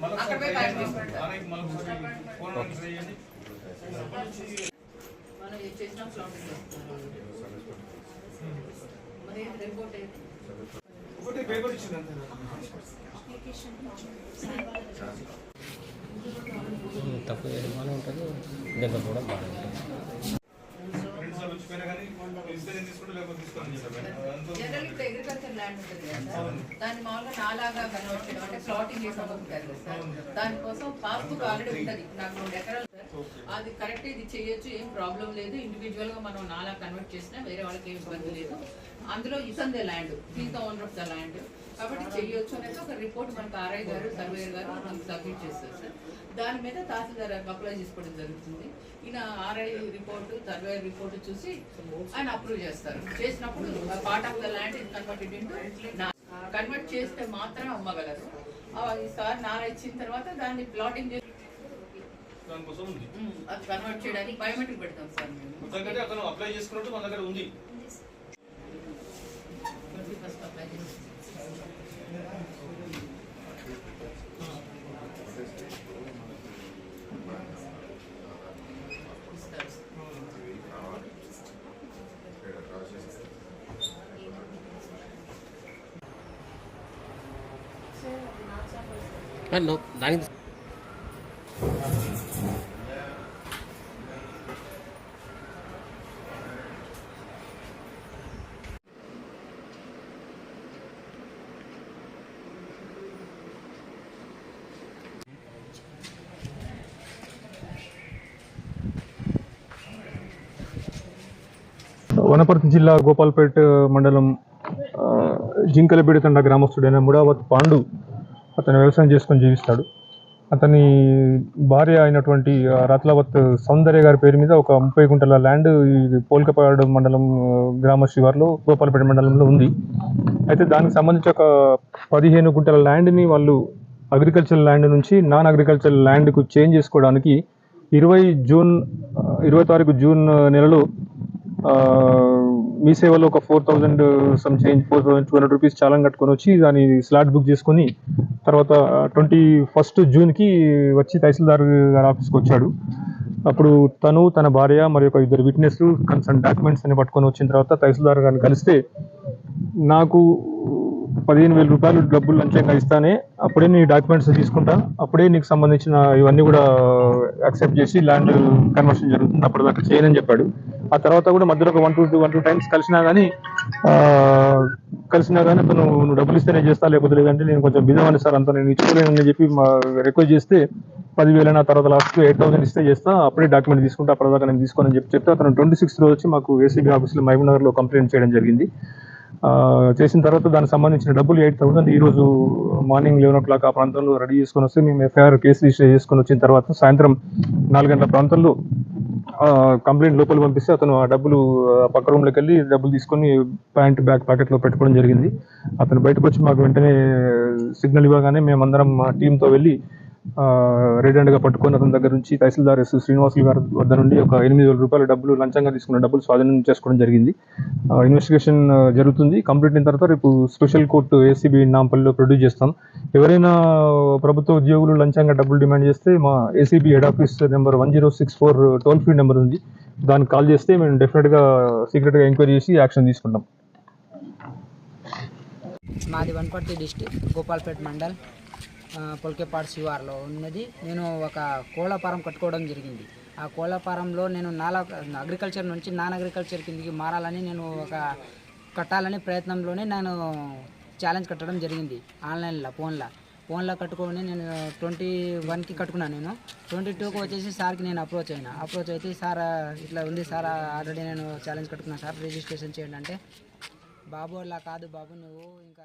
మనం తక్కువ చేయడం ఉంటుంది దగ్గర కూడా బాగుంటుంది ఉంటుంది జనరల్ ఇప్పుడు అగ్రికల్చర్ ల్యాండ్ ఉంటుంది కదా దాన్ని మామూలుగా నాలాగా కన్వర్ట్ అంటే ప్లాటింగ్ చేసి అమ్ముకుంటారు కదా సార్? దానికోసం పాస్బుక్ ఆల్రెడీ ఉంటుంది. నాకు రెండు ఎకరాలు అది కరెక్ట్ ఇది చేయొచ్చు ఏం ప్రాబ్లం లేదు. ఇండివిజువల్గా మనం నాలా కన్వర్ట్ చేసినా వేరే వాళ్ళకి ఏం ఇబ్బంది లేదు. అందులో ఇతందే land the owner of the land కాబట్టి చేయొచ్చు అనేది ఒక రిపోర్ట్ మనకు ఆర్ఐ గారు సర్వేయర్ గారు మనకు సబ్మిట్ చేస్తారు సార్ దాని మీద తహసీల్దార్ అప్లై చేసుకోవడం జరుగుతుంది. ఈయన ఆర్ఐ రిపోర్ట్ సర్వేయర్ రిపోర్ట్ చూసి ఆయన అప్రూవ్ చేస్తారు. చేసినప్పుడు పార్ట్ ఆఫ్ ద ల్యాండ్ ఇది కన్వర్టెడ్ ఇంటూ కన్వర్ట్ చేస్తే మాత్రమే అమ్మగలరు. ఈసారి ఈ సార్ నారా ఇచ్చిన తర్వాత దాన్ని ప్లాటింగ్ చేసి దానికోసం ఉంది. ఉమ్, అది కన్వర్ట్ చేయడానికి బయోమెట్రిక్ పెడతాం సార్ మేము. మొత్తం అతను అప్లై చేసుకున్నట్టు మన దగ్గర ఉంది. ట్వంటీ ఫస్ట్ వనపర్తి జిల్లా గోపాల్పేట్ మండలం ఆ, తండ గ్రామస్తుడైన ముడావత్ పాండు అతను వ్యవసాయం చేసుకొని జీవిస్తాడు. అతని భార్య అయినటువంటి రత్లావత్ సౌందర్య గారి పేరు మీద ఒక ముప్పై గుంటల ల్యాండ్ పోల్కపాడు మండలం గ్రామ శివార్లో గోపాలపేట మండలంలో ఉంది. అయితే దానికి సంబంధించి ఒక పదిహేను గుంటల ల్యాండ్ని వాళ్ళు అగ్రికల్చర్ ల్యాండ్ నుంచి నాన్ అగ్రికల్చర్ ల్యాండ్కు చేంజ్ చేసుకోవడానికి ఇరవై జూన్ ఇరవై తారీఖు జూన్ నెలలో మీ సేవలో ఒక four thousand some change four thousand two hundred rupees చాలం కట్టుకొని వచ్చి దాని స్లాట్ బుక్ చేసుకొని తర్వాత ట్వంటీ ఫస్ట్ జూన్కి వచ్చి తహసీల్దార్ గారి ఆఫీస్కి వచ్చాడు. అప్పుడు తను తన భార్య మరి ఒక ఇద్దరు విట్నెస్ కన్సర్న్ డాక్యుమెంట్స్ అని పట్టుకొని వచ్చిన తర్వాత తహసీల్దార్ గారిని కలిస్తే నాకు పదిహేను వేల రూపాయలు డబ్బులు లంచంగా ఇస్తానే అప్పుడే నీ డాక్యుమెంట్స్ తీసుకుంటా అప్పుడే నీకు సంబంధించిన ఇవన్నీ కూడా యాక్సెప్ట్ చేసి ల్యాండ్ కన్వర్షన్ జరుగుతుంది అప్పటిదాకా చేయనని చెప్పాడు. ఆ తర్వాత కూడా మధ్యలో ఒక one two two one two times కలిసినా కానీ కలిసినా కానీ అతను నువ్వు డబ్బులు ఇస్తేనే చేస్తా లేకపోతే లేదంటే నేను కొంచెం బిజీ సార్ అంత నేను ఇచ్చుకోలేనని చెప్పి రిక్వెస్ట్ చేస్తే పదివేల నా తర్వాత లాస్ట్ ఎయిట్ థౌసండ్ ఇస్తే చేస్తా అప్పుడే డాక్యుమెంట్ తీసుకుంటా అప్పటిదాకా నేను తీసుకోనని చెప్పి చెప్తే అతను ట్వంటీ సిక్స్ రోజు వచ్చి మాకు ఏసీబీ ఆఫీస్లో మహబూబ్ నగర్లో కంప్లైంట్ చేయడం జరిగింది. చేసిన తర్వాత దానికి సంబంధించిన డబ్బులు ఎయిట్ థౌసండ్ ఈ రోజు మార్నింగ్ లెవెన్ ఓ క్లాక్ ఆ ప్రాంతంలో రెడీ చేసుకొని వస్తే మేము ఎఫ్ఐఆర్ కేసు రిజిస్టర్ చేసుకొని వచ్చిన తర్వాత సాయంత్రం నాలుగు గంటల ప్రాంతంలో కంప్లైంట్ లోపల పంపిస్తే అతను ఆ డబ్బులు పక్క రూమ్లోకి వెళ్ళి డబ్బులు తీసుకొని ప్యాంట్ బ్యాగ్ ప్యాకెట్లో పెట్టుకోవడం జరిగింది. అతను బయటకు వచ్చి మాకు వెంటనే సిగ్నల్ ఇవ్వగానే మేమందరం మా టీంతో వెళ్ళి రెడ్ హ్యాండ్గా అతని దగ్గర నుంచి తహసీల్దార్ ఎస్ శ్రీనివాసులు గారి వద్ద నుండి ఒక ఎనిమిది వేల రూపాయల డబ్బులు లంచంగా తీసుకున్న డబ్బులు స్వాధీనం చేసుకోవడం జరిగింది. ఇన్వెస్టిగేషన్ జరుగుతుంది. కంప్లీట్ అయిన తర్వాత రేపు స్పెషల్ కోర్టు ఏసీబీ నాంపల్లిలో ప్రొడ్యూస్ చేస్తాం. ఎవరైనా ప్రభుత్వ ఉద్యోగులు లంచంగా డబ్బులు డిమాండ్ చేస్తే మా ACB head office number one zero six four toll free number ఉంది. దానికి కాల్ చేస్తే మేము డెఫినెట్గా సీక్రెట్గా ఎంక్వైరీ చేసి యాక్షన్ తీసుకుంటాం. మాది వన్పర్తి డిస్టిక్ గోపాల్పేట్ మండల్. పొల్కేపాడు శివార్లో ఉన్నది. నేను ఒక కోళ్ళ ఫారం కట్టుకోవడం జరిగింది. ఆ కోళ్ళ ఫారంలో నేను నాలా అగ్రికల్చర్ నుంచి నాన్ అగ్రికల్చర్ కిందకి మారాలని నేను ఒక కట్టాలని ప్రయత్నంలోనే నేను ఛాలెంజ్ కట్టడం జరిగింది ఆన్లైన్లో ఫోన్లో. ఫోన్లో కట్టుకొని నేను ట్వంటీ వన్కి కట్టుకున్నాను నేను. ట్వంటీ టూకి వచ్చేసి సార్కి నేను అప్రోచ్ అయినా. అప్రోచ్ అయితే సార్ ఇట్లా ఉంది సార్ ఆల్రెడీ నేను ఛాలెంజ్ కట్టుకున్నాను సార్. రిజిస్ట్రేషన్ చేయండి అంటే. బాబు అలా కాదు బాబు నువ్వు ఇంకా